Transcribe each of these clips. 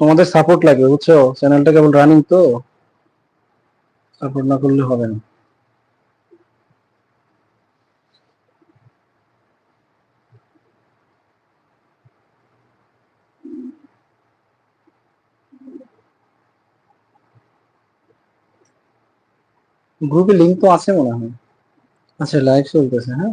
তোমাদের সাপোর্ট লাগবে বুঝছ? চ্যানেলটা কেবল রানিং তো সাপোর্ট না করলে হবে না। গ্রুপে লিংক তো আছে মনে হয়। আচ্ছা লাইভ চলতেছে হ্যাঁ?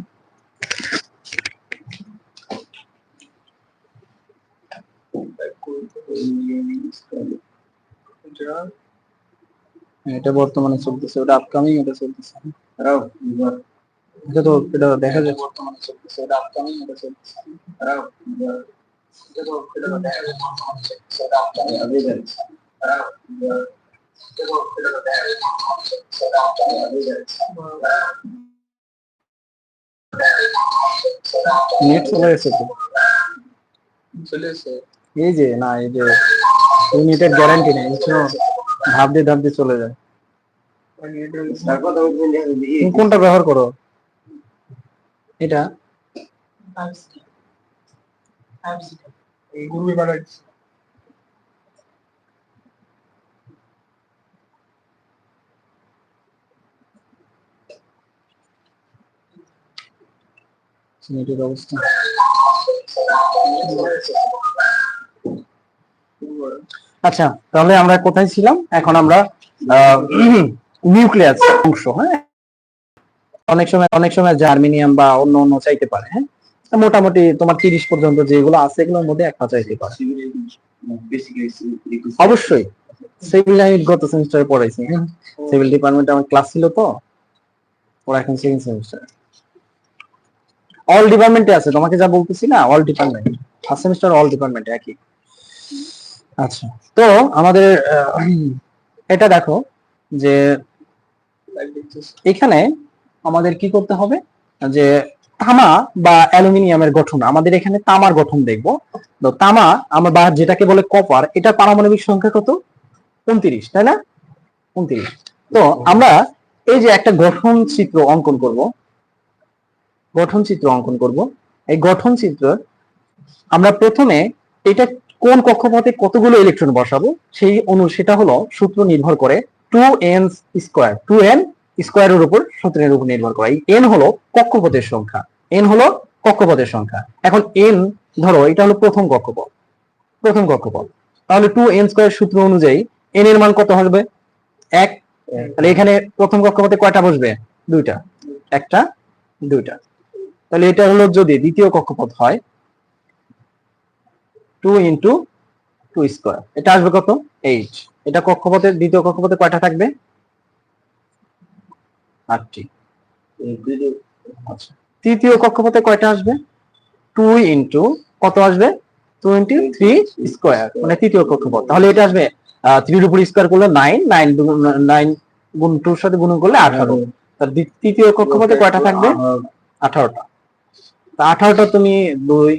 হ্যাঁ, এটা বর্তমানে চলতেছে ওটা আপকামিং এটা চলতেছে এটা তো এটা দেখা যায় বর্তমানে চলতেছে এটা আপকামিং এটা চলতেছে এটা তো এটা তো দেখা যায় বর্তমানে চলতেছে এটা আপকামিং নেট চলে চলে এই যে না এই যে গ্যারান্টি নেই ধাপ দিয়ে ধাপ দিয়ে চলে যায়। কোনটা ব্যবহার করো? এটা? এই গ্রুপে বাড়াচ্ছি নেটের অবস্থা আচ্ছা তাহলে আমরা কোথায় ছিলাম? এখন আমরা নিউক্লিয়াস অংশ হ্যাঁ? অনেক সময় অনেক সময় জার্মিনিয়াম বা অন্য অন্য চাইতে পারে হ্যাঁ? মোটামুটি তোমার তিরিশ পর্যন্ত যেগুলো আছে, এগুলোর মধ্যে একটা চাইতে পারে। অবশ্যই। সিভিল আমি গত সেমিস্টারে পড়াইছি হ্যাঁ? সিভিল ডিপার্টমেন্টে আমার ক্লাস ছিল তো ওরা এখন সেকেন্ড সেমিস্টার অল ডিপার্টমেন্টে আছে, তোমাকে যা বলতেছি না all department first semester all ডিপার্টমেন্টে একই। আচ্ছা তো আমাদের এটা দেখো যে এখানে আমাদের কি করতে হবে? যে তামা বা অ্যালুমিনিয়ামের গঠন, আমাদের এখানে তামার গঠন দেখব। তো তামা, আমরা বা যেটাকে বলে কপার এটা পারমাণবিক সংখ্যা কত? উনত্রিশ, তাই না? উনত্রিশ। তো আমরা এই যে একটা গঠন চিত্র অঙ্কন করব গঠন চিত্র অঙ্কন করব। এই গঠন চিত্র, আমরা প্রথমে এটা কোন কক্ষপথে কতগুলো ইলেকট্রন বসাবো, সেই অনু, সেটা হলো সূত্র নির্ভর করে two N square two N স্কোয়ারের উপর সূত্রের উপর নির্ভর করে। এই এন হলো কক্ষপথের সংখ্যা এন হলো কক্ষপথের সংখ্যা। এখন এন ধরো এটা হলো প্রথম কক্ষপথ প্রথম কক্ষপথ। তাহলে টু এন স্কোয়ার সূত্র অনুযায়ী এন এর মান কত হবে? এক। তাহলে এখানে প্রথম কক্ষপথে কয়টা বসবে? দুইটা। একটা, দুইটা। তাহলে এটা হলো যদি দ্বিতীয় কক্ষপথ হয় টু ইন্টু টু স্কোয়ার এটা আসবে কত? এইট এটা কক্ষপথের দ্বিতীয় কক্ষপথে কয়টা থাকবে? আটটি। আচ্ছা। তৃতীয় কক্ষপথে কয়টা আসবে? টু ইন্টু কত আসবে? টু ইন্টু থ্রি স্কোয়ার মানে তৃতীয় কক্ষপথ। তাহলে এটা আসবে থ্রির উপর স্কোয়ার করলে নাইন নাইন নাইন গুণ টুর সাথে গুণ করলে আঠারো। তার তৃতীয় কক্ষপথে কয়টা থাকবে? আঠারোটা। তা আঠারোটা তুমি দুই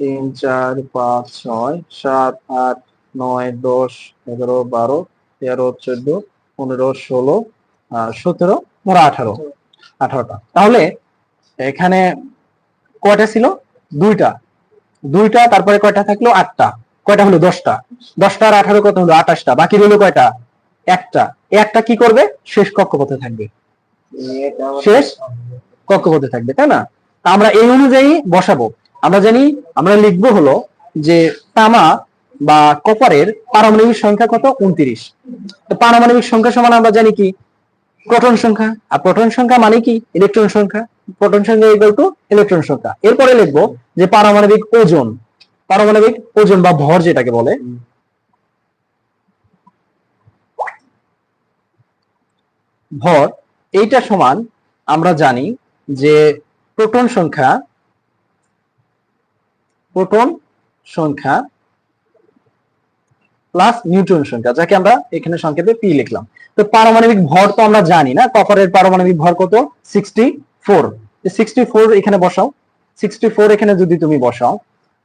তিন চার পাঁচ ছয় সাত আট নয় দশ এগারো বারো তেরো চোদ্দ পনেরো ষোলো সতেরো মোরা আঠারো আঠারোটা। তাহলে এখানে কয়টা ছিল? দুইটা। দুইটা তারপরে কয়টা থাকল? আটটা। কয়টা হলো? দশটা। দশটা আর আঠারো কত হলো? আঠাশটা। বাকি রইল কয়টা? একটা। একটা কি করবে? শেষ কক্ষপথে থাকবে। শেষ কক্ষপথে থাকবে তাই না? তা আমরা এই অনুযায়ী বসাবো। আমরা জানি, আমরা লিখব হলো যে তামা বা কপারের পারমাণবিক সংখ্যা কত? উনত্রিশ। পারমাণবিক সংখ্যা সমান আমরা জানি কি? প্রোটন সংখ্যা। আর প্রোটন সংখ্যা মানে কি? ইলেকট্রন সংখ্যা। প্রোটন সংখ্যা ইকুয়াল টু ইলেকট্রন সংখ্যা। এরপরে লিখব যে পারমাণবিক ওজন। পারমাণবিক ওজন বা ভর যেটাকে বলে। ভর, এইটা সমান আমরা জানি যে প্রোটন সংখ্যা প্রোটন সংখ্যা প্লাস নিউট্রন সংখ্যা, যাকে আমরা এখানে সংক্ষেপে পি লিখলাম। তো পারমাণবিক ভর তো আমরা জানি না, কপারের পারমাণবিক ভর কত? সিক্সটি ফোর সিক্সটি ফোর এখানে বসাও। সিক্সটি ফোর এখানে যদি তুমি বসাও,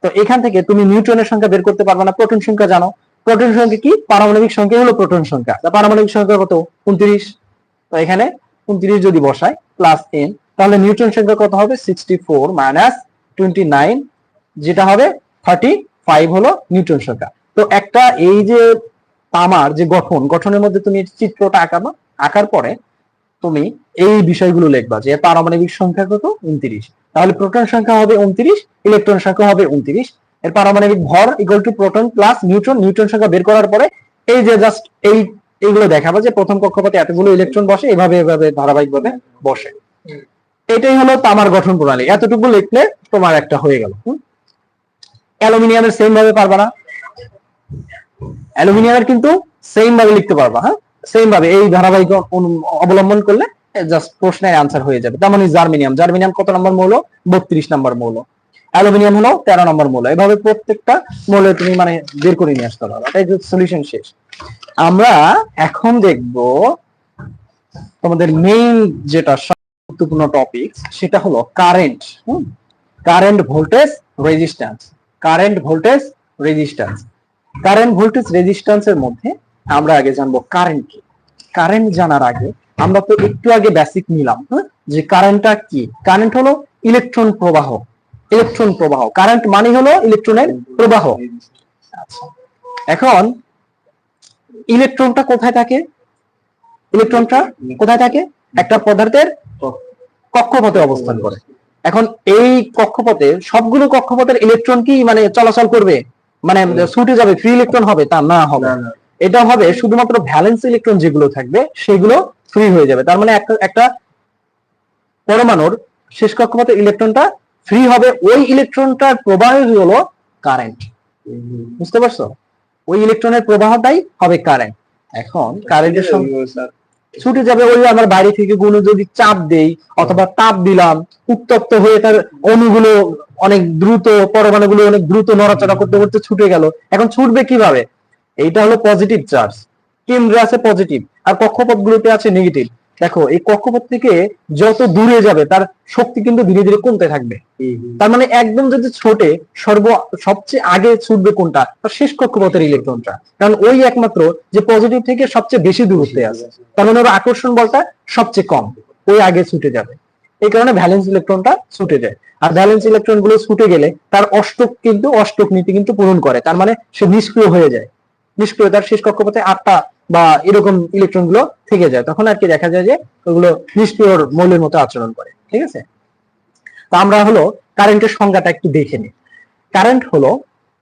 তো এখান থেকে তুমি নিউট্রনের সংখ্যা বের করতে পারবে না, প্রোটন সংখ্যা জানো। প্রোটন সংখ্যা কি? পারমাণবিক সংখ্যা হলো প্রোটন সংখ্যা। পারমাণবিক সংখ্যা কত? উনত্রিশ। তো এখানে উনত্রিশ যদি বসাই প্লাস এন তাহলে নিউটন সংখ্যা কত হবে? Sixty four minus twenty nine যেটা হবে থার্টি ফাইভ হলো নিউটন সংখ্যা। তো একটা এই যে তামার যে গঠন, গঠনের মধ্যে তুমি চিত্রটা আঁকাবা আঁকার পরে তুমি এই বিষয়গুলো লিখবা যে পারমাণবিক সংখ্যা কত? উনত্রিশ। তাহলে প্রোটন সংখ্যা হবে উনত্রিশ, ইলেকট্রন সংখ্যা হবে উনত্রিশ। এর পারমাণবিক ভর equal to proton plus neutron neutron সংখ্যা বের করার পরে এই যে জাস্ট এই, এইগুলো দেখাবো যে প্রথম কক্ষপথে এতগুলো ইলেকট্রন বসে, এভাবে এভাবে ধারাবাহিকভাবে বসে। এটাই হলো তামার গঠন প্রণালী। এতটুকু লিখলে তোমার একটা হয়ে গেল অ্যালুমিনিয়ামের সেম ভাবে পারবা না। অ্যালুমিনিয়ামের কিন্তু সেম ভাবে লিখতে পারবা হ্যাঁ? সেম ভাবে, এই ধারাবাহিক অবলম্বন করলে জাস্ট প্রশ্নের আনসার হয়ে যাবে। তেমনই জার্মিনিয়াম। জার্মিনিয়াম কত নম্বর মৌল? বত্রিশ নম্বর মৌল। অ্যালুমিনিয়াম হলো তেরো নম্বর মৌল। এভাবে প্রত্যেকটা মৌল তুমি মানে বের করে নিয়ে আসতে পারবে এটাই সলিউশন শেষ। আমরা এখন দেখব তোমাদের মেইন যেটা গুরুত্বপূর্ণ টপিক সেটা হলো current current voltage resistance current voltage resistance current voltage রেজিস্ট্যান্সের মধ্যে আমরা আগে জানব কারেন্ট কি। কারেন্ট জানার আগে আমরা তো একটু আগে বেসিক নিলাম? যে কারেন্টটা কি? কারেন্ট হলো ইলেকট্রন প্রবাহ। ইলেকট্রন প্রবাহ। কারেন্ট মানে হলো ইলেকট্রনের প্রবাহ। আচ্ছা। এখন ইলেকট্রনটা কোথায় থাকে? ইলেকট্রনটা কোথায় থাকে? একটা পদার্থের কক্ষপথে অবস্থান করে। এখন এই কক্ষপথে সবগুলো কক্ষপথের ইলেকট্রন কি মানে চলাচল করবে? মানে ছুটে যাবে ফ্রি ইলেকট্রন হবে তা না হবে। এটা হবে শুধুমাত্র ভ্যালেন্স ইলেকট্রন যেগুলো থাকবে সেগুলো ফ্রি হয়ে যাবে। তার মানে একটা একটা পরমাণুর শেষ কক্ষপথে ইলেকট্রনটা ফ্রি হবে ওই ইলেকট্রনটার প্রবাহই হলো কারেন্ট বুঝতে পারছ? ওই ইলেকট্রনের প্রবাহটাই হবে কারেন্ট এখন কারেন্টের ছুটে যাবে ওই আমার বাড়ি থেকে কোনো যদি চাপ দেই অথবা তাপ দিলাম, উত্তপ্ত হয়ে তার অণুগুলো অনেক দ্রুত পরমাণু গুলো অনেক দ্রুত নড়াচড়া করতে করতে ছুটে গেল। এখন ছুটবে কীভাবে? এইটা হলো পজিটিভ চার্জ কেন্দ্রে আছে পজিটিভ আর কক্ষপথ গুলোতে আছে নেগেটিভ দেখো এই কক্ষপথ থেকে যত দূরে যাবে তার শক্তি কিন্তু ধীরে ধীরে কমতে থাকবে। তার মানে একদম যদি ছোটে সর্ব সবচেয়ে আগে ছুটবে কোনটা? তার শেষ কক্ষপথের ইলেকট্রনটা কারণ ওই একমাত্র যে পজিটিভ থেকে সবচেয়ে বেশি দূরত্বে আছে। তার মানে ওর আকর্ষণ বলটা সবচেয়ে কম। ওই আগে ছুটে যাবে। এই কারণে ভ্যালেন্স ইলেকট্রনটা ছুটে যায়। আর ভ্যালেন্স ইলেকট্রনগুলো ছুটে গেলে তার অষ্টক কিন্তু অষ্টক নীতি কিন্তু পূরণ করে। তার মানে সে নিষ্ক্রিয় হয়ে যায়। নিষ্ক্রিয় তার শেষ কক্ষপথে আটটা বা এরকম ইলেকট্রনগুলো থেকে যায়, তখন আর কি দেখা যায় যে ওগুলো নিষ্ক্রিয় মৌলের মতো আচরণ করে, ঠিক আছে? তো আমরা হলো কারেন্টের সংজ্ঞাটা একটু দেখে নিই। কারেন্ট হলো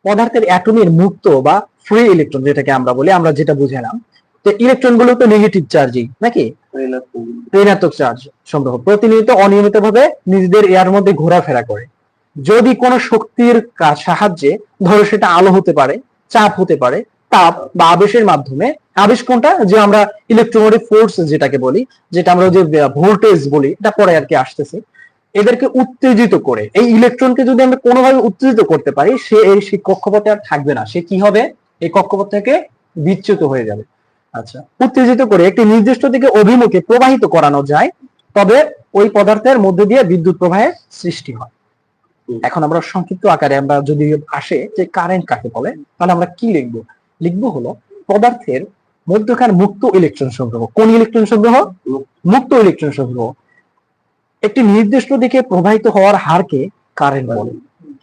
পদার্থের অ্যাটমের মুক্ত বা ফ্রি ইলেকট্রন যেটাকে আমরা বলি, আমরা যেটা বুঝালাম তো ইলেকট্রনগুলো তো নেগেটিভ চার্জই নাকি? ঋণাত্মক চার্জ সংগ্রহ, প্রতিনিয়ত অনিয়মিতভাবে নিজেদের এয়ার মধ্যে ঘোরাফেরা করে। যদি কোনো শক্তির সাহায্যে, ধরো সেটা আলো হতে পারে, চাপ হতে পারে তাপ বা আবেশের মাধ্যমে, আবেশ কোনটা? যে আমরা ইলেকট্রোমোটিভ ফোর্স যেটাকে বলি, যেটা আমরা যে ভোল্টেজ বলি, এটা পরে আর কি আসতেছে। এদেরকে উত্তেজিত করে, এই ইলেকট্রনকে যদি আমরা কোনোভাবে উত্তেজিত করতে পারি, সে এই কক্ষপথে আর থাকবে না। সে কি হবে? এই কক্ষপথ থেকে বিচ্যুত হয়ে যাবে। আচ্ছা উত্তেজিত করে একটি নির্দিষ্ট দিকে অভিমুখে প্রবাহিত করানো যায়, তবে ওই পদার্থের মধ্যে দিয়ে বিদ্যুৎ প্রবাহের সৃষ্টি হয়। এখন আমরা সংক্ষিপ্ত আকারে আমরা যদি আসে যে কারেন্ট কাকে বলে, তাহলে আমরা কি লিখব? লিখব হলো পদার্থের মধ্যখান মুক্ত ইলেকট্রন সংগ্রহ। কোন ইলেকট্রন সংগ্রহ? মুক্ত ইলেকট্রন সংগ্রহ। একটি নির্দিষ্ট দিকে প্রবাহিত হওয়ার হারকে কারেন্ট বলে।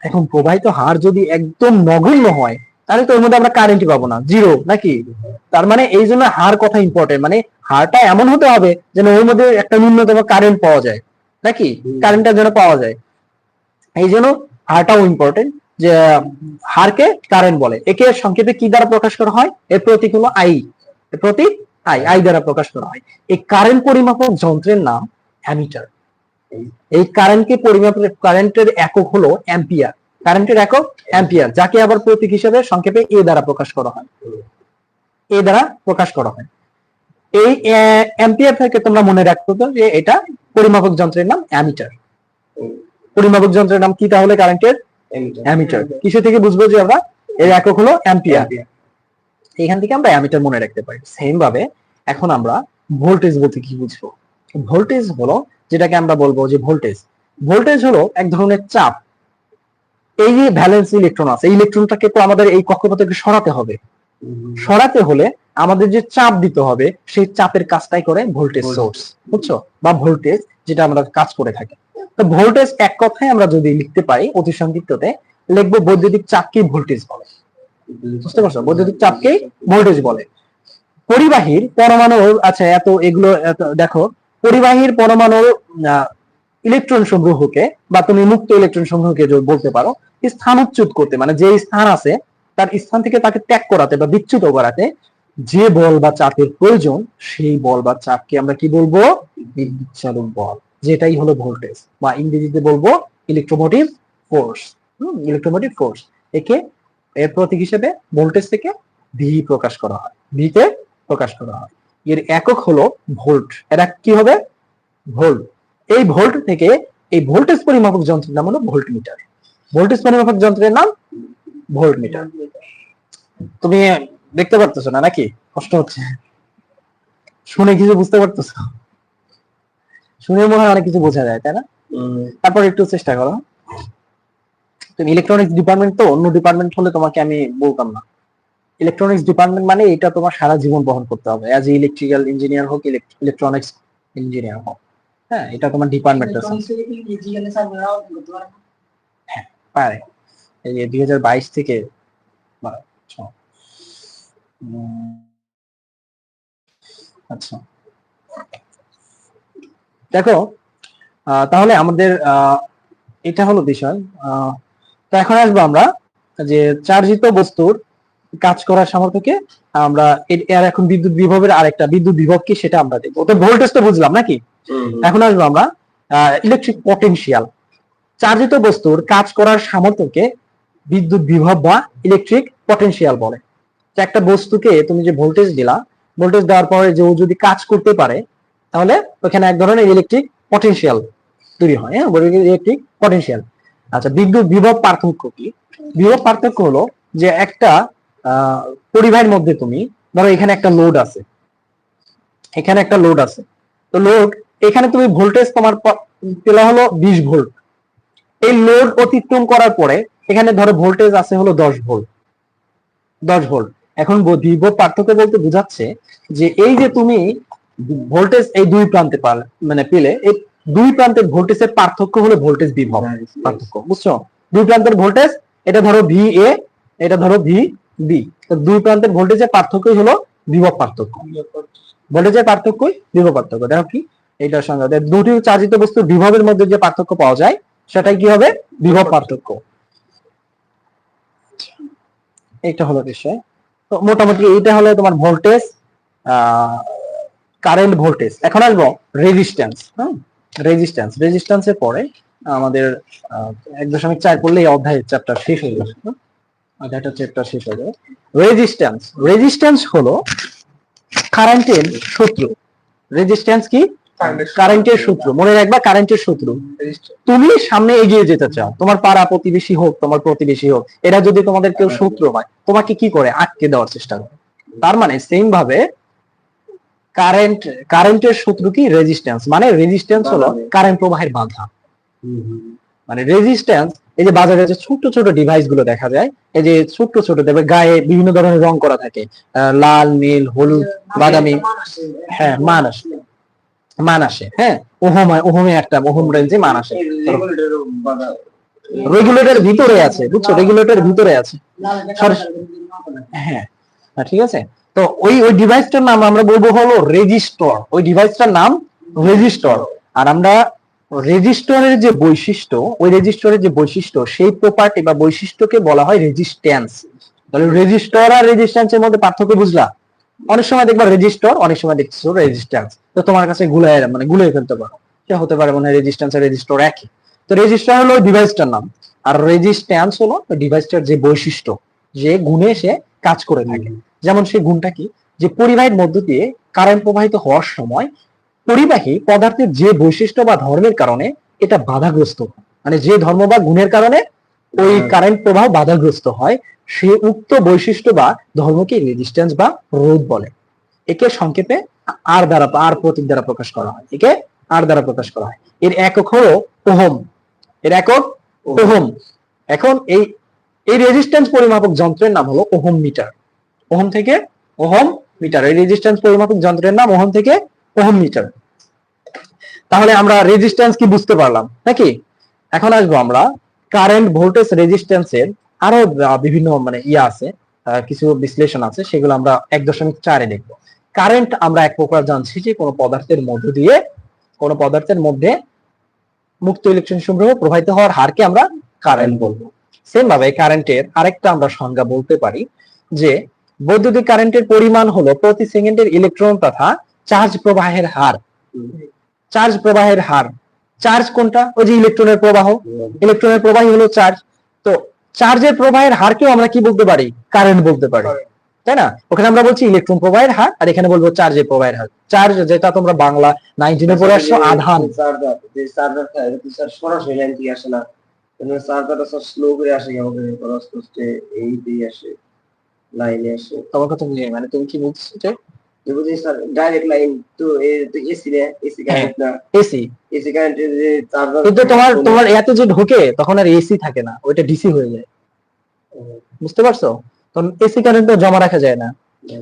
এখন প্রবাহিত হার যদি একদম নগণ্য হয় তাহলে তো ওর মধ্যে আমরা কারেন্টই পাবো না। জিরো নাকি? তার মানে এই জন্য হার কথা ইম্পর্টেন্ট মানে হারটা এমন হতে হবে যেন ওর মধ্যে একটা ন্যূনতম কারেন্ট পাওয়া যায়। নাকি? কারেন্টটা যেন পাওয়া যায়। এই জন্য হারটাও ইম্পর্টেন্ট যে, হারকে কারেন্ট বলে। একে সংক্ষেপে কি দ্বারা প্রকাশ করা হয়? এর প্রতীক হলো আই। এর প্রতীক আই। আই দ্বারা প্রকাশ করা হয়। এই কারেন্ট পরিমাপক যন্ত্রের নাম অ্যামিটার। এই কারেন্টকে পরিমাপ, কারেন্টের একক হলো অ্যাম্পিয়ার। কারেন্টের একক অ্যাম্পিয়ার, যাকে আবার প্রতীক হিসেবে সংক্ষেপে এ দ্বারা প্রকাশ করা হয়। এ দ্বারা প্রকাশ করা হয়। এই অ্যাম্পিয়ার থেকে তোমরা মনে রাখতে তো যে এটা পরিমাপক যন্ত্রের নাম অ্যামিটার। পরিমাপক যন্ত্রের নাম কি তাহলে কারেন্টের? অ্যামিটার কিসে থেকে বুঝব যে আমরা? এর একক হলো অ্যাম্পিয়ার এখান থেকে আমরা অ্যামিটার মনে রাখতে পারি। সেম ভাবে এখন আমরা ভোল্টেজ বলতে কি বুঝব? ভোল্টেজ হলো যেটাকে আমরা বলব যে ভোল্টেজ ভোল্টেজ হলো এক ধরনের চাপ। এই যে ভ্যালেন্স ইলেকট্রন আছে এই ইলেকট্রনটাকে তো আমাদের এই কক্ষপথ থেকে সরাতে হবে। সরাতে হলে আমাদের যে চাপ দিতে হবে সেই চাপের কাজটাই করে ভোল্টেজ সোর্স বুঝছ? বা ভোল্টেজ যেটা আমরা কাজ করে থাকি। তো ভোল্টেজ এক কথায় আমরা যদি লিখতে পারি অতি সংক্ষিপ্ততে, লিখব বৈদ্যুতিক চাপকে ভোল্টেজ বলে। বুঝতে পারছ? বৈদ্যুতিক চাপকেই ভোল্টেজ বলে। পরিবাহীর পরমাণু আচ্ছা এত এগুলো দেখো, পরিবাহীর পরমাণুর ইলেকট্রন সমূহকে বা তুমি মুক্ত ইলেকট্রন যদি বলতে পারো স্থানচ্যুত করতে মানে যে স্থান আছে, তার স্থান থেকে তাকে ত্যাগ করাতে বা বিচ্যুত করাতে, যে বল বা চাপের প্রয়োজন, সেই বল বা চাপকে আমরা কি বলব? বিদ্যুৎ চালক বল। যেটাই হলো ভোল্টেজ বা ইংরেজিতে বলব ইলেকট্রোমোটিভ ফোর্স ইলেকট্রোমোটিভ ফোর্স একে এর প্রতীক হিসেবে ভোল্টেজ থেকে ভি প্রকাশ করা হয় ভিতে প্রকাশ করা হয়। এর একক হলো ভোল্ট এটা কি হবে? ভোল্ট এই ভোল্ট থেকে এই ভোল্টেজ পরিমাপক যন্ত্রের নাম হলো ভোল্ট মিটার ভোল্টেজ পরিমাপক যন্ত্রের নাম ভোল্ট মিটার তুমি দেখতে পারতেছো না নাকি? কষ্ট হচ্ছে। শুনে কিছু বুঝতে পারতেছো? শুনে মনে হয় অনেক কিছু বোঝা যায় তাই না? তারপর একটু চেষ্টা করো। তুমি ইলেকট্রনিক্স ডিপার্টমেন্ট তো অন্য ডিপার্টমেন্ট হলে তোমাকে আমি বলতাম না। ইলেকট্রনিক্স ডিপার্টমেন্ট মানে এটা তোমার সারা জীবন বহন করতে হবে। অ্যাজ ইলেকট্রিক্যাল ইঞ্জিনিয়ার হোক ইলেকট্রনিক্স ইঞ্জিনিয়ার হোক। হ্যাঁ এটা তোমার ডিপার্টমেন্ট আছে। পারে। এই যে দুই হাজার বাইশ থেকে আচ্ছা। দেখো তাহলে আমাদের এটা হলো বিষয়। তো এখন আসব আমরা যে চার্জিত বস্তুর কাজ করার সামর্থ্যকে আমরা এর এর এখন বিদ্যুৎ বিভবের আরেকটা বিদ্যুৎ বিভব কি সেটা আমরা দেখব। তো ভোল্টেজ তো বুঝলাম নাকি? এখন আসব আমরা ইলেকট্রিক পটেনশিয়াল চার্জিত বস্তুর কাজ করার সামর্থ্যকে বিদ্যুৎ বিভব বা ইলেকট্রিক পটেনশিয়াল বলে। একটা বস্তুকে তুমি যে ভোল্টেজ দিলা ভোল্টেজ দেওয়ার পরে যে ও যদি কাজ করতে পারে তাহলে ওখানে এক ধরনের ইলেকট্রিক পটেনশিয়াল তৈরি হয় হ্যাঁ? ইলেকট্রিক পটেনশিয়াল আচ্ছা বিদ্যুৎ বিভব পার্থক্য কি? বিভব পার্থক্য হলো যে একটা পরিবাহের মধ্যে তুমি, ধরো এখানে একটা লোড আছে। এখানে একটা লোড আছে। তো লোড এখানে তুমি ভোল্টেজ তোমার পেলা হলো বিশ ভোল্ট এই লোড অতিক্রম করার পরে, এখানে ধরো ভোল্টেজ আছে হলো দশ ভোল্ট দশ ভোল্ট এখন বিভব পার্থক্য বলতে বোঝাচ্ছে যে এই যে তুমি ভোল্টেজ এই দুই প্রান্তে পার- মানে পেলে এই দুই প্রান্তের ভোল্টেজের পার্থক্য হলো ভোল্টেজ বিভব পার্থক্য বুঝছ? দুই প্রান্তের ভোল্টেজ এটা ধরো ভি এ এটা ধরো ভি বি তো দুই প্রান্তের ভোল্টেজের পার্থক্যই হলো বিভব পার্থক্য। ভোল্টেজের পার্থক্যই বিভব পার্থক্য। দেখো কি? এইটার সঙ্গে দুটি চার্জিত বস্তু বিভবের মধ্যে যে পার্থক্য পাওয়া যায় সেটাই কি হবে? বিভব পার্থক্য। এইটা হলো বিষয়। তো মোটামুটি এইটা হলো তোমার ভোল্টেজ কারেন্ট ভোল্টেজ এখন আসব রেজিস্ট্যান্স হ্যাঁ রেজিস্ট্যান্স রেজিস্ট্যান্সের পরে আমাদের এক দশমিক চার করলে এই অধ্যায়ের চ্যাপ্টার শেষ হয়ে যাবে? অধ্যায়টা চ্যাপ্টার শেষ হয়ে যাবে। রেজিস্ট্যান্স রেজিস্ট্যান্স হলো কারেন্টের শত্রু। রেজিস্ট্যান্স কি? কারেন্টের সূত্র মনে রাখবা কারেন্টের শত্রু। তুমি সামনে এগিয়ে যেতে চাও। তোমার পাড়া প্রতিবেশী হোক তোমার প্রতিবেশী হোক এরা যদি তোমাদের কেউ শত্রু হয় তোমাকে কি করে আটকে দেওয়ার চেষ্টা করে? তার মানে সেম ভাবে কারেন্ট কারেন্টের শত্রু কি? রেজিস্ট্যান্স মানে রেজিস্ট্যান্স হলো কারেন্ট প্রবাহের বাধা। মানে রেজিস্ট্যান্স এই যে বাজারে যে ছোট ছোট ডিভাইসগুলো দেখা যায় এই যে ছোট ছোট দেখবে গায়ে বিভিন্ন ধরনের রং করা থাকে। লাল নীল হলুদ বাদামি। হ্যাঁ মান আসে মান আসে হ্যাঁ ওহম ওহমে একটা ওহম রেঞ্জে মান আসে রেগুলেটর ভিতরে আছে বুঝছ? রেগুলেটর ভিতরে আছে। হ্যাঁ হ্যাঁ, ঠিক আছে? তো ওই ওই ডিভাইসটার নাম আমরা বলব হলো রেজিস্টর ওই ডিভাইসটার নাম রেজিস্টর আর আমরা রেজিস্টরের যে বৈশিষ্ট্য, ওই রেজিস্টরের যে বৈশিষ্ট্য, সেই প্রপার্টি বা বৈশিষ্ট্যকে বলা হয় রেজিস্ট্যান্স তাহলে রেজিস্টর আর রেজিস্ট্যান্সের মধ্যে পার্থক্য বুঝলা? অনেক সময় দেখবা রেজিস্টর অনেক সময় দেখছ রেজিস্ট্যান্স তো তোমার কাছে গুলাই মানে গুলিয়ে ফেলতে পারো। সে হতে পারে মানে রেজিস্ট্যান্স আর রেজিস্টর একই। তো রেজিস্টার হলো ডিভাইসটার নাম। আর রেজিস্ট্যান্স হলো ডিভাইসটার যে বৈশিষ্ট্য, যে গুণে সে কাজ করে থাকে। যেমন সেই গুণটা কি? যে পরিবাহীর মধ্য দিয়ে কারেন্ট প্রবাহিত হওয়ার সময় পরিবাহী পদার্থের যে বৈশিষ্ট্য বা ধর্মের কারণে এটা বাধাগ্রস্ত হয়। মানে যে ধর্ম বা গুণের কারণে ওই কারেন্ট প্রবাহ বাধাগ্রস্ত হয় সে উক্ত বৈশিষ্ট্য বা ধর্মকে রেজিস্ট্যান্স বা রোধ বলে। একে সংক্ষেপে আর দ্বারা আর প্রতীক দ্বারা প্রকাশ করা হয়। একে আর দ্বারা প্রকাশ করা হয়। এর একক হলো ওহম। এর একক ওহম। এখন এই এই রেজিস্ট্যান্স পরিমাপক যন্ত্রের নাম হলো ওহম মিটার। ওহম থেকে ওহম মিটার। এই রেজিস্ট্যান্স পরিমাপক যন্ত্রের নাম ওহম থেকে ওহম মিটার। তাহলে আমরা রেজিস্ট্যান্স কি বুঝতে পারলাম? নাকি? এখন আসব আমরা কারেন্ট ভোল্টেজ রেজিস্ট্যান্সের আরও বিভিন্ন মানে ইয়ে আছে কিছু বিশ্লেষণ আছে, সেগুলো আমরা এক দশমিক চারে দেখব। কারেন্ট আমরা এক প্রকার জানছি যে কোনো পদার্থের মধ্য দিয়ে, কোনো পদার্থের মধ্যে মুক্ত ইলেকট্রন সমূহ প্রবাহিত হওয়ার হারকে আমরা কারেন্ট বলব। সেম ভাবে কারেন্টের আরেকটা আমরা সংজ্ঞা বলতে পারি যে বৈদ্যুতিক কারেন্টের পরিমাণ হলো প্রতি সেকেন্ডের ইলেকট্রন তথা চার্জ প্রবাহের হার। চার্জ প্রবাহের হার। চার্জ কোনটা? ওই যে ইলেকট্রনের প্রবাহ। ইলেকট্রনের প্রবাহই হলো চার্জ তো চার্জের প্রবাহের হারকেও আমরা কি বলতে পারি? কারেন্ট বলতে পারি। তাই না? ওখানে আমরা বলছি ইলেকট্রন প্রবাহের হার আর এখানে বলব চার্জের প্রবাহের হার। চার্জ যেটা তোমরা বাংলা নাইনটিনে পড়ে আসছো আধান। সরাসরি আসে না। স্লো করে আসে এই দিয়ে আসে। লাইনে আসে তোমার কথা বুঝি মানে তুমি কি বলছো যে বুঝি স্যার ডাইরেক্ট লাইন তো এসি রে এসি কারেন্ট না। এসি এসি কারেন্টের যে চার্জার কিন্তু তোমার তোমার এত যে ঢোকে তখন আর এসি থাকে না ওইটা ডিসি হয়ে যায়। বুঝতে পারছ? তখন এসি কারেন্ট তো জমা রাখা যায় না।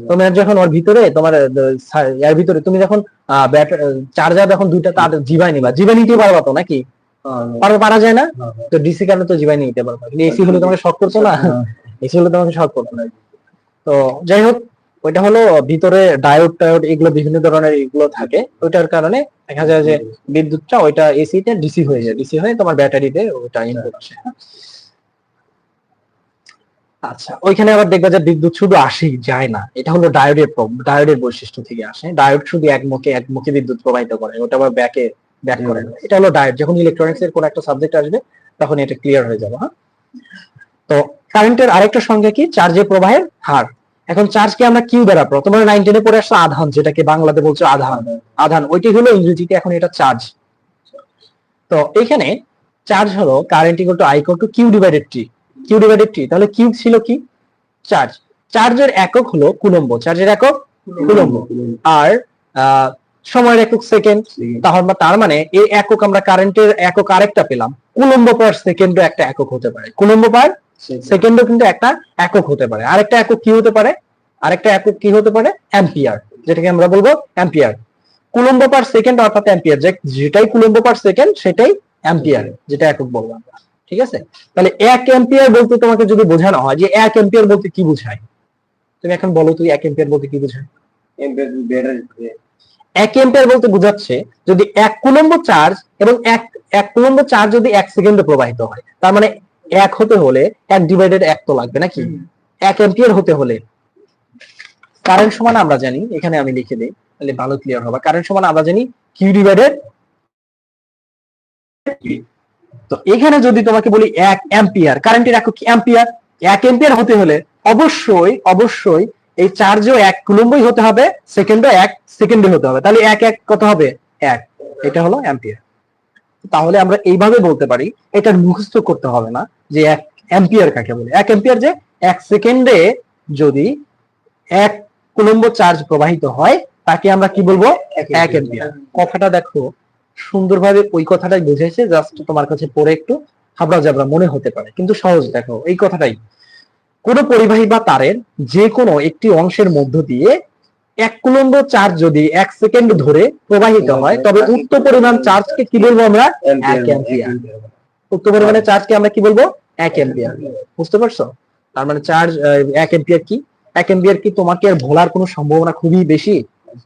তোমার যখন ওর ভিতরে তোমার এর ভিতরে তুমি যখন চার্জার যখন দুইটা তার জিবাই নিবা জিবাই নিতে পারবা তো নাকি? পারা পারা যায় না? তো ডিসি কারেন্ট তো জিবাই নিতে পারবা। কিন্তু এসি হলে তোমাকে শক করতো না? এসি হলে তোমাকে শক করতো না। তো যাই হোক, ওইটা হলো ভিতরে ডায়োড টায়োড এগুলো বিভিন্ন ধরনের এগুলো থাকে। ওইটার কারণে দেখা যায় যে বিদ্যুৎটা ওইটা এসিতে ডিসি হয়ে যায়। ডিসি হয়ে তোমার ব্যাটারিতে ওইটা ইনপুট আসে? আচ্ছা ওইখানে আবার দেখবা যে বিদ্যুৎ শুধু আসেই, যায় না। এটা হলো ডায়োডের ডায়োডের বৈশিষ্ট্য থেকে আসে। ডায়োড শুধু একমুখে একমুখী বিদ্যুৎ প্রবাহিত করে। ওটা আবার ব্যাকে ব্যাক করে এটা হলো ডায়োড যখন ইলেকট্রনিক্স এর কোন একটা সাবজেক্ট আসবে, তখন এটা ক্লিয়ার হয়ে যাবে হ্যাঁ? তো কারেন্টের আরেকটা সংজ্ঞা কি? চার্জের প্রবাহের হার। এখন চার্জকে আমরা কিউ দ্বারা প্রথমে নাইনটিনে পড়ে আসলো আধান যেটাকে বাংলাতে বলছে আধান। আধান ওইটি হলো ইংরেজিতে এখন এটা চার্জ তো এখানে চার্জ হলো current equal to I equal to Q divided T Q divided T তাহলে কিউ ছিল কি? চার্জ চার্জের একক হলো কুলম্ব। চার্জের একক কুলম্ব। আর আহ, সময়ের একক সেকেন্ড তাহলে তার মানে এই একক আমরা কারেন্টের একক আরেকটা পেলাম। কুলম্ব পার সেকেন্ডও একটা একক হতে পারে। কুলম্ব পার সেকেন্ডও কিন্তু একটা একক হতে পারে। আরেকটা একক কি হতে পারে? আরেকটা একক কি হতে পারে? অ্যাম্পিয়ার যেটাকে আমরা বলব অ্যাম্পিয়ার। কুলম্ব পার সেকেন্ড অর্থাৎ অ্যাম্পিয়ার যেটাই কুলম্ব পার সেকেন্ড সেটাই অ্যাম্পিয়ার যেটা একক বলব আমরা। ঠিক আছে? তাহলে এক অ্যাম্পিয়ার বলতে তোমাকে যদি বোঝানো হয় যে এক অ্যাম্পিয়ার বলতে কি বোঝায়? তুমি এখন বলো তুই এক অ্যাম্পিয়ার বলতে কি বোঝায়? এক এম্পিয়ার বলতে বোঝাচ্ছে যদি এক কুলম্ব চার্জ এবং এক এক কুলম্ব চার্জ যদি এক সেকেন্ডে প্রবাহিত হয় তার মানে এক হতে হলে এক ডিভাইডেড এক তো লাগবে নাকি? এক এম্পিয়ার হতে হলে। কারেন্ট সমান আমরা জানি এখানে আমি লিখে দিই তাহলে ভালো ক্লিয়ার হবে। কারেন্ট সমান আমরা জানি কিউ ডিভাইডেড তো এখানে যদি তোমাকে বলি এক অ্যাম্পিয়ার কারেন্টের একক কি অ্যাম্পিয়ার এক এম্পিয়ার হতে হলে অবশ্যই অবশ্যই এই চার্জও এক কুলম্বই হতে হবে সেকেন্ডও এক সেকেন্ডে হতে হবে। তাহলে এক এক কত হবে? এক। এটা হলো অ্যাম্পিয়ার তাহলে আমরা এইভাবে বলতে পারি এটা মুখস্থ করতে হবে না। যে এক অ্যাম্পিয়ার কাকে বলে? এক অ্যাম্পিয়ার যে এক সেকেন্ডে যদি এক কুলম্ব চার্জ প্রবাহিত হয় তাকে আমরা কি বলব? এক অ্যাম্পিয়ার। কথাটা দেখো সুন্দরভাবে ওই কথাটাই বুঝেছে জাস্ট তোমার কাছে পড়ে একটু হাবড়া জাবড়া মনে হতে পারে কিন্তু সহজ দেখো এই কথাটাই। কোন পরিবাহী বা তারের যে কোনো একটি অংশের মধ্য দিয়ে এক কুলম্ব চার্জ যদি এক সেকেন্ড ধরে প্রবাহিত হয় তবে উক্ত পরিমাণ চার্জকে কি বলব আমরা? এক অ্যাম্পিয়ার। উক্ত পরিমাণে চার্জকে আমরা কি বলব? এক অ্যাম্পিয়ার বুঝতে পারছ? তার মানে চার্জ এক অ্যাম্পিয়ার কি? এক অ্যাম্পিয়ার কি তোমাকে আর ভোলার কোনো সম্ভাবনা খুবই বেশি?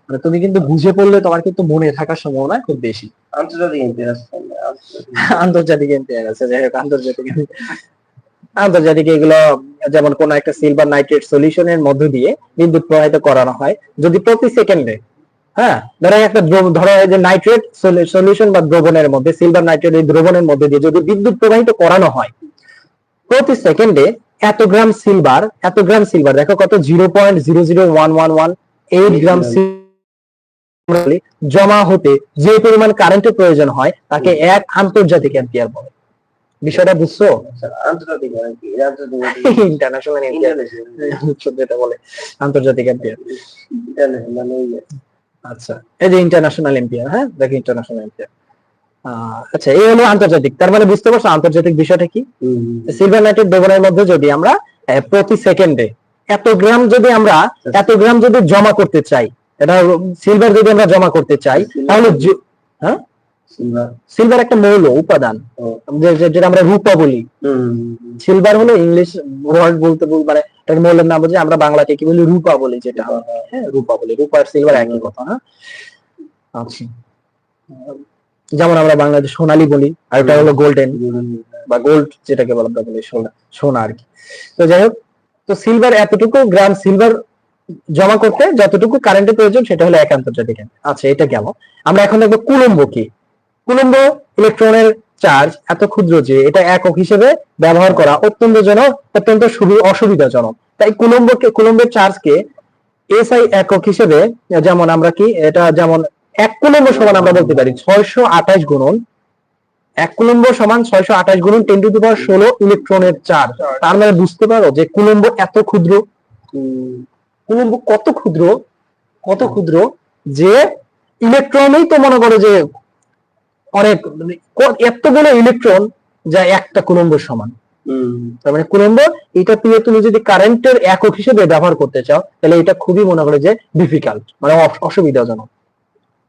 মানে তুমি কিন্তু বুঝে পড়লে তোমার কিন্তু মনে থাকার সম্ভাবনা খুব বেশি। আন্তর্জাতিক আন্তর্জাতিক এম্পিয়ার আছে যাই হোক আন্তর্জাতিক আন্তর্জাতিক এগুলো যেমন কোন একটা সিলভার নাইট্রেট সলিউশনের মধ্য দিয়ে বিদ্যুৎ প্রবাহিত করানো হয়। যদি প্রতি সেকেন্ডে হ্যাঁ ধরো একটা ধরো যে নাইট্রেট সলিউশন বা দ্রবণের মধ্যে সিলভার নাইট্রেট এই দ্রবণের মধ্যে দিয়ে যদি বিদ্যুৎ প্রবাহিত করানো হয় প্রতি সেকেন্ডে এত গ্রাম সিলভার এত গ্রাম সিলভার দেখো কত? Zero point zero zero one one one eight gram জমা হতে যে পরিমাণ কারেন্টের প্রয়োজন হয় তাকে এক আন্তর্জাতিক অ্যাম্পিয়ার বলে। বিষয়টা বুঝছ? কি ইন্টারন্যাশনাল ইন্টারন্যাশনাল। যেটা বলে আন্তর্জাতিক অ্যাম্পিয়ার আচ্ছা এই যে ইন্টারন্যাশনাল এম্পিয়ার হ্যাঁ? দেখি ইন্টারন্যাশনাল এম্পিয়ার আচ্ছা এই হলো আন্তর্জাতিক। তার মানে বুঝতে পারছ আন্তর্জাতিক বিষয়টা কি? সিলভার নাইট্রেট দ্রবণের মধ্যে যদি আমরা প্রতি সেকেন্ডে এত গ্রাম যদি আমরা এত গ্রাম যদি জমা করতে চাই এটা সিলভার যদি আমরা জমা করতে চাই তাহলে হ্যাঁ? সিলভার একটা মৌল উপাদান। যেটা আমরা রূপা বলি। সিলভার হলো ইংলিশ ওয়ার্ড বলতে বল মানে এটার মৌলের নাম বলছে আমরা বাংলাতে কি বলি? রূপা বলি যেটা হ্যাঁ রূপা বলি। রূপা আর সিলভার একই কথা হ্যাঁ? আচ্ছা। যেমন আমরা বাংলাদেশ সোনালী বলি আর এটা হলো গোল্ডেন বা গোল্ড যেটাকে বলা বলি সোনা সোনা আর কি। তো যাই হোক তো সিলভার এতটুকু গ্রাম সিলভার জমা করতে যতটুকু কারেন্টের প্রয়োজন সেটা হলো এক আন্তর্জাতিক আচ্ছা এটা গেল। আমরা এখন দেখব কুলম্ব কি? কুলম্ব ইলেকট্রনের চার্জ এত ক্ষুদ্র যে এটা একক হিসেবে ব্যবহার করা অত্যন্ত জন অত্যন্ত সুবি- অসুবিধাজনক। তাই কুলম্বকে কুলম্বের চার্জকে এসআই একক হিসেবে যেমন আমরা কি এটা যেমন এক কুলম্ব সমান আমরা বলতে পারি ছয়শো আঠাশ গুণন এক কুলম্ব সমান ছয়শো আঠাশ গুণন টেন টু পাওয়ার ষোলো ইলেকট্রনের চার্জ তার মানে বুঝতে পারো যে কুলম্ব এত ক্ষুদ্র। কুলম্ব কত ক্ষুদ্র? কত ক্ষুদ্র যে ইলেকট্রনই তো মনে করো যে অনেক মানে ক- এতগুলো ইলেকট্রন যা একটা কুলম্ব সমান। তার মানে কুলম্ব এটা পেয়ে তুমি যদি কারেন্টের একক হিসেবে ব্যবহার করতে চাও তাহলে এটা খুবই মনে করে যে ডিফিকাল্ট মানে অস- অসুবিধাজনক।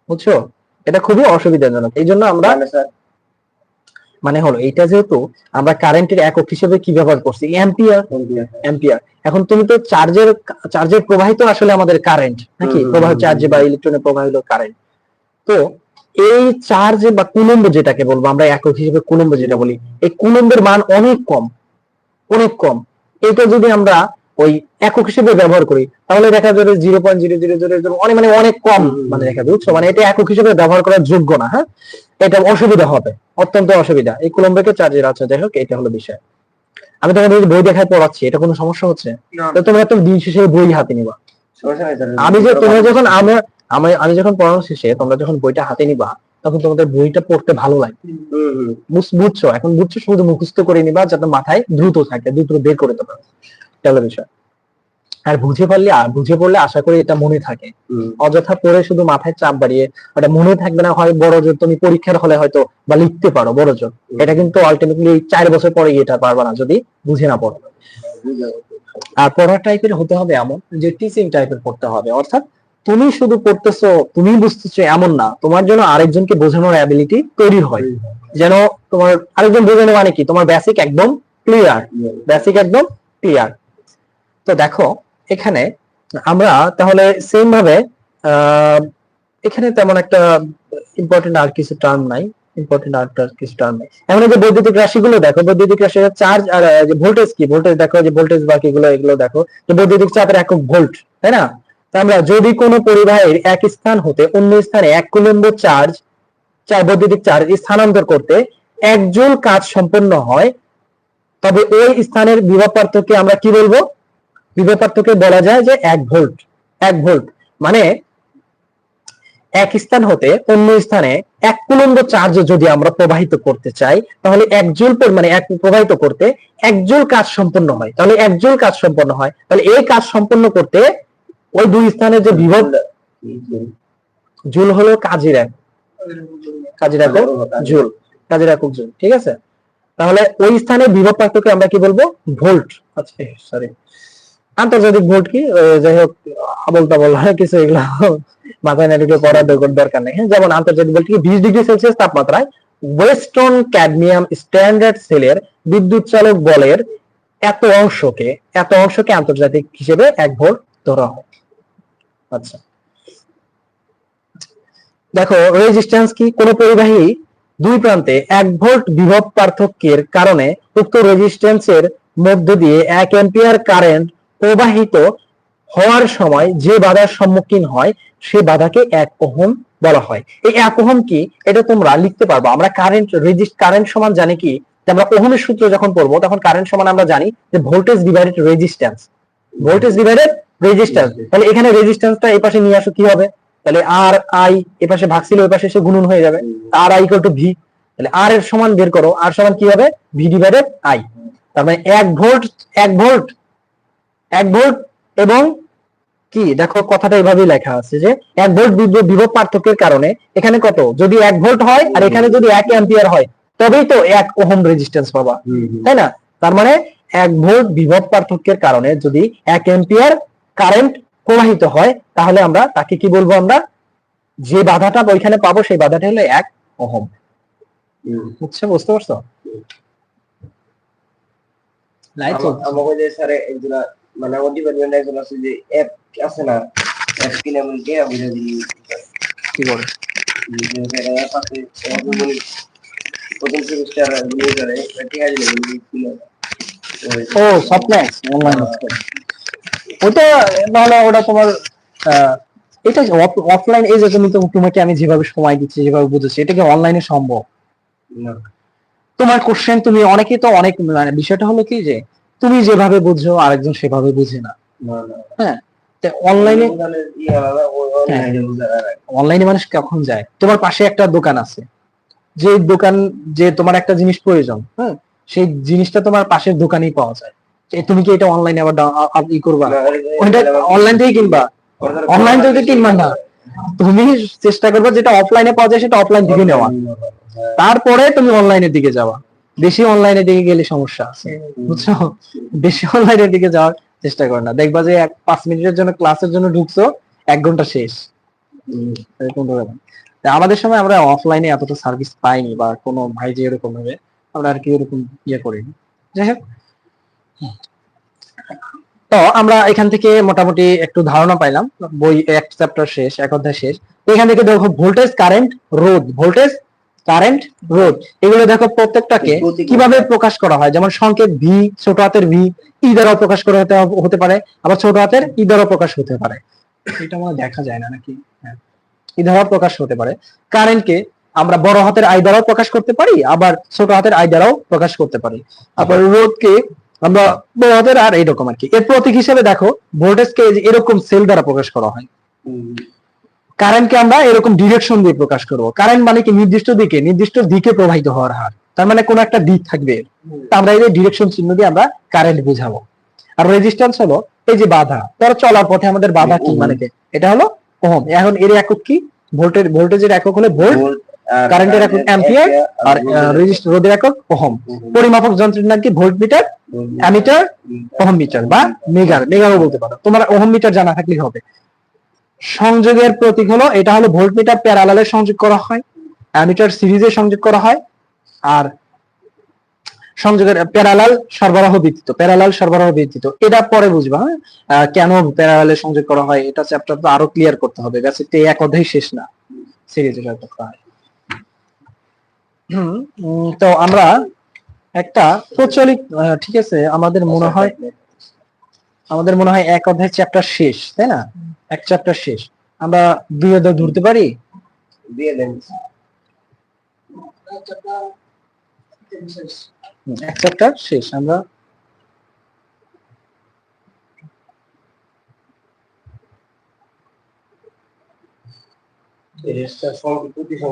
বুঝছ? এটা খুবই অসুবিধাজনক। এই জন্য আমরা স্যার মানে হলো এটা যেহেতু আমরা কারেন্টের একক হিসেবে কি ব্যবহার করছি? অ্যাম্পিয়ার অ্যাম্পিয়ার এখন তুমি তো চার্জের চার্জের প্রবাহিত আসলে আমাদের কারেন্ট নাকি? প্রবাহ চার্জে বা ইলেকট্রনের প্রবাহ হলো কারেন্ট তো এই চার্জ বা কুলম্ব যেটাকে বলব আমরা একক হিসেবে কুলম্ব যেটা বলি এই কুলম্বের মান অনেক কম অনেক কম। এটা যদি আমরা ওই একক হিসেবে ব্যবহার করি তাহলে দেখা যাবে zero point zero zero zero অনেক মানে অনেক কম মানে দেখা যাবে বুঝছ? মানে এটা একক হিসেবে ব্যবহার করার যোগ্য না হ্যাঁ? এটা অসুবিধা হবে অত্যন্ত অসুবিধা। এই কুলম্বকে চার্জের আছে যাই হোক এটা হলো বিষয়। আমি তোমাদের বই দেখায় পড়াচ্ছি এটা কোনো সমস্যা হচ্ছে? তোমরা তো দিন শেষে বই হাতে নিবা। আমি যে তোমরা যখন আমার আমি আমি যখন পড়ানো শেষে তোমরা যখন বইটা হাতে নিবা তখন তোমাদের বইটা পড়তে ভালো লাগে। হুম হুম বুঝ- বুঝছ? এখন বুঝছ শুধু মুখস্থ করে নিবা যাতে মাথায় দ্রুত থাকে দ্রুত বের করে দেবে তাহলে বিষয়। আর বুঝে পারলে আর বুঝে পড়লে আশা করি এটা মনে থাকে। অযথা পড়ে শুধু মাথায় চাপ বাড়িয়ে ওটা মনে থাকবে না হয় বড় জোর তুমি পরীক্ষার হলে হয়তো বা লিখতে পারো বড় জোর। এটা কিন্তু আলটিমেটলি চার বছর পরে এটা পারবে না যদি বুঝে না পড়ো। আর পড়ার টাইপের হতে হবে এমন যে টিচিং টাইপের পড়তে হবে অর্থাৎ তুমি শুধু পড়তেছো তুমি বুঝতেছো এমন না। তোমার জন্য আরেকজনকে বোঝানোর অ্যাবিলিটি তৈরি হয়। যেন তোমার আরেকজন বোঝানো মানে কি? তোমার বেসিক একদম ক্লিয়ার বেসিক একদম ক্লিয়ার তো দেখো এখানে আমরা তাহলে সেম ভাবে আহ, এখানে তেমন একটা ইম্পর্টেন্ট আর কিছু টার্ম নাই। ইম্পর্টেন্ট আর কিছু টার্ম নাই। এমন যে বৈদ্যুতিক রাশিগুলো দেখো বৈদ্যুতিক রাশি চার্জ আর যে ভোল্টেজ কি? ভোল্টেজ দেখো যে ভোল্টেজ বাকিগুলো এগুলো দেখো। যে বৈদ্যুতিক চাপের একক ভোল্ট তাই না? আমরা যদি কোনো পরিবাহের এক স্থান হতে অন্য স্থানে এক কুলম্ব চার্জ চার বৈদ্যুতিক চার্জ স্থানান্তর করতে এক জুল কাজ সম্পন্ন হয়, তবে ওই স্থানের বিভব পার্থক্য আমরা কি বলব? বিভব পার্থক্য বলা যায় যে এক ভোল্ট এক ভোল্ট। মানে এক স্থান হতে অন্য স্থানে এক কুলম্ব চার্জ যদি আমরা প্রবাহিত করতে চাই, তাহলে এক জুল মানে এক প্রবাহিত করতে এক জুল কাজ সম্পন্ন হয়। তাহলে এক জুল কাজ সম্পন্ন হয়। তাহলে এই কাজ সম্পন্ন করতে ওই দুই স্থানের যে বিভব, জুল হলো কাজের। এক কাজের একক জুল। কাজের একক জুল, ঠিক আছে? তাহলে ওই স্থানে বিভব পার্থক্য আমরা কি বলব? ভোল্ট। আচ্ছা সরি আন্তর্জাতিক ভোল্ট কি? যাই হোক, আবল তাবল কিছু এগুলো মাথায় না ঢুকে পড়ার দরকার- নেই। হ্যাঁ যেমন আন্তর্জাতিক ভোল্ট কি? বিশ ডিগ্রি সেলসিয়াস তাপমাত্রায় ওয়েস্টার্ন ক্যাডমিয়াম স্ট্যান্ডার্ড সেলের বিদ্যুৎ চালক বলের এত অংশকে এত অংশকে আন্তর্জাতিক হিসেবে এক ভোল্ট ধরা হয়। আচ্ছা। দেখো রেজিস্ট্যান্স কি? কোন পরিবাহী দুই প্রান্তে এক ভোল্ট বিভব পার্থক্যের কারণে উক্ত রেজিস্ট্যান্সের মধ্য দিয়ে এক অ্যাম্পিয়ার কারেন্ট প্রবাহিত হওয়ার সময় যে বাধার সম্মুখীন হয়, সে বাধাকে এক ওহম বলা হয়। এই এক ওহম কি? এটা তোমরা লিখতে পারব। আমরা কারেন্ট রেজিস্ট কারেন্ট সমান জানি কি? আমরা ওহমের সূত্র যখন পড়ব, তখন কারেন্ট সমান আমরা জানি যে voltage divided resistance voltage divided resistance তাহলে এখানে রেজিস্ট্যান্সটা এই পাশে নিয়ে আসো কি হবে? তাহলে আর আই এ পাশে ভাগ ছিল ওই পাশে এসে গুণন হয়ে যাবে। R I equal to V তাহলে আর এর সমান বের করো আর সমান কি হবে? ভি ডিভাইডেড আই তার মানে এক ভোল্ট এক ভোল্ট এক ভোল্ট এবং কি? দেখো কথাটা এভাবেই লেখা আছে যে এক ভোল্ট বিভব পার্থক্যের কারণে এখানে কত? যদি এক ভোল্ট হয় আর এখানে যদি এক অ্যাম্পিয়ার হয় তবেই তো এক ওহম রেজিস্ট্যান্স পাবা। তাই না? তার মানে এক ভোল্ট বিভব পার্থক্যের কারণে যদি এক এম্পিয়ার কারেন্ট প্রবাহিত হয় তাহলে আমরা তাকে কি বলব আমরা? যে বাধাটা ওইখানে পাবো সেই বাধাটা হলো এক ওহম। বুঝছ বুঝতে পারছ? লাইট আমাকে যে স্যারে একজন মানে আমার ডিপার্টমেন্টে একজন আছে যে অ্যাপ আছে না অ্যাপ কিনে আমি কে আমি যদি কি করে অ্যাপ আছে প্রথম সেমিস্টার নিয়ে করে ঠিক আছে কিনে ও সফটম্যাক্স অনলাইন ওটা নাহলে ওটা তোমার এটা অফলাইন এই যে তুমি তো তোমাকে আমি যেভাবে সময় দিচ্ছি যেভাবে বুঝেছি এটা কি অনলাইনে সম্ভব? তোমার কোশ্চেন তুমি অনেকেই তো অনেক মানে বিষয়টা হলো কি যে তুমি যেভাবে বুঝছ আরেকজন সেভাবে বুঝে না। হ্যাঁ অনলাইনে অনলাইনে। অনলাইনে মানুষ কখন যায়? তোমার পাশে একটা দোকান আছে। যে দোকান যে তোমার একটা জিনিস প্রয়োজন হ্যাঁ সেই জিনিসটা তোমার পাশের দোকানেই পাওয়া যায়। তুমি কি এটা অনলাইনে আবার ই করবা? ওইটা অনলাইন থেকে কিনবা? অনলাইন থেকে কিনবা না। তুমি চেষ্টা করবে যেটা অফলাইনে পাওয়া যায় সেটা অফলাইন থেকে নেওয়া। তারপরে তুমি অনলাইনের দিকে যাওয়া বেশি অনলাইনের দিকে গেলে সমস্যা আছে বুঝছ? বেশি অনলাইনের দিকে যাওয়ার চেষ্টা করো না। দেখবা যে এক পাঁচ মিনিটের জন্য ক্লাসের জন্য ঢুকছো এক ঘণ্টা শেষ। এরকম আমাদের সময় আমরা অফলাইনে এতটা সার্ভিস পাইনি বা কোনো ভাই যে এরকম ভাবে আমরা আর কি এরকম ইয়ে করিনি যাই হোক। তো আমরা এখান থেকে মোটামুটি একটু ধারণা পাইলাম বই এক চ্যাপ্টার শেষ এক অধ্যায় শেষ। এখান থেকে দেখো ভোল্টেজ কারেন্ট রোধ। ভোল্টেজ কারেন্ট রোধ। এগুলো দেখো প্রত্যেকটাকে কীভাবে প্রকাশ করা হয়? যেমন সংকেত ভি ছোট হাতের ভি ই দ্বারাও প্রকাশ করা হতে হতে পারে। আবার ছোট হাতের ই দ্বারাও প্রকাশ হতে পারে। এটা মনে দেখা যায় না নাকি? হ্যাঁ। ই দ্বারাও প্রকাশ হতে পারে। কারেন্টকে আমরা বড় হাতের আই দ্বারাও প্রকাশ করতে পারি আবার ছোট হাতের আই দ্বারাও প্রকাশ করতে পারি। আবার রোধকে আমরা বড় হাতের আর এইরকম আর কি। এর প্রতীক হিসেবে দেখো ভোল্টেজকে এরকম সেল দ্বারা প্রকাশ করা হয়। কারেন্টকে আমরা এরকম ডিরেকশন দিয়ে প্রকাশ করব। কারেন্ট মানে কি? নির্দিষ্ট দিকে নির্দিষ্ট দিকে প্রবাহিত হওয়ার হার। তার মানে কোন একটা দিক থাকবে। তা আমরা এই ডিরেকশন চিহ্ন দিয়ে আমরা কারেন্ট বুঝাবো। আর রেজিস্ট্যান্স হলো এই যে বাধা। ধরো চলার পথে আমাদের বাধা কি? মানে এটা হলো ওহম। এখন এর একক কি? ভোল্টেজ ভোল্টেজের একক হলো ভোল্ট। কারেন্টের একক অ্যাম্পিয়ার আর রেজিস্টার রোধের একক ওহম। পরিমাপক যন্ত্রের নাম কি? Volt meter ammeter? Ohm meter বা মেগার মেগারও বলতে পারো। তোমার ওহম মিটার জানা থাকলেই হবে। সংযোগের প্রতীক হলো এটা হলো ভোল্ট মিটার প্যারালালে সংযোগ করা হয় অ্যামিটার সিরিজে সংযোগ করা হয় আর সংযোগের প্যারালাল সরবরাহ ভিত্তিত প্যারালাল সরবরাহ ভিত্তিত এটা পরে বুঝবা হ্যাঁ? কেন প্যারালালে সংযোগ করা হয়? এটা চ্যাপ্টার তো আরও ক্লিয়ার করতে হবে। ব্যাস এক অধ্যায় শেষ না। সিরিজে সংযোগ করা হয়। তো আমরা একটা প্রচলিত ঠিক আছে আমাদের মনে হয় আমাদের মনে হয় এক অধ্যায় চ্যাপ্টার শেষ তাই না? এক চ্যাপ্টার শেষ। আমরা দুই অধ্যায় ধরতে পারি? এক চ্যাপ্টার শেষ আমরা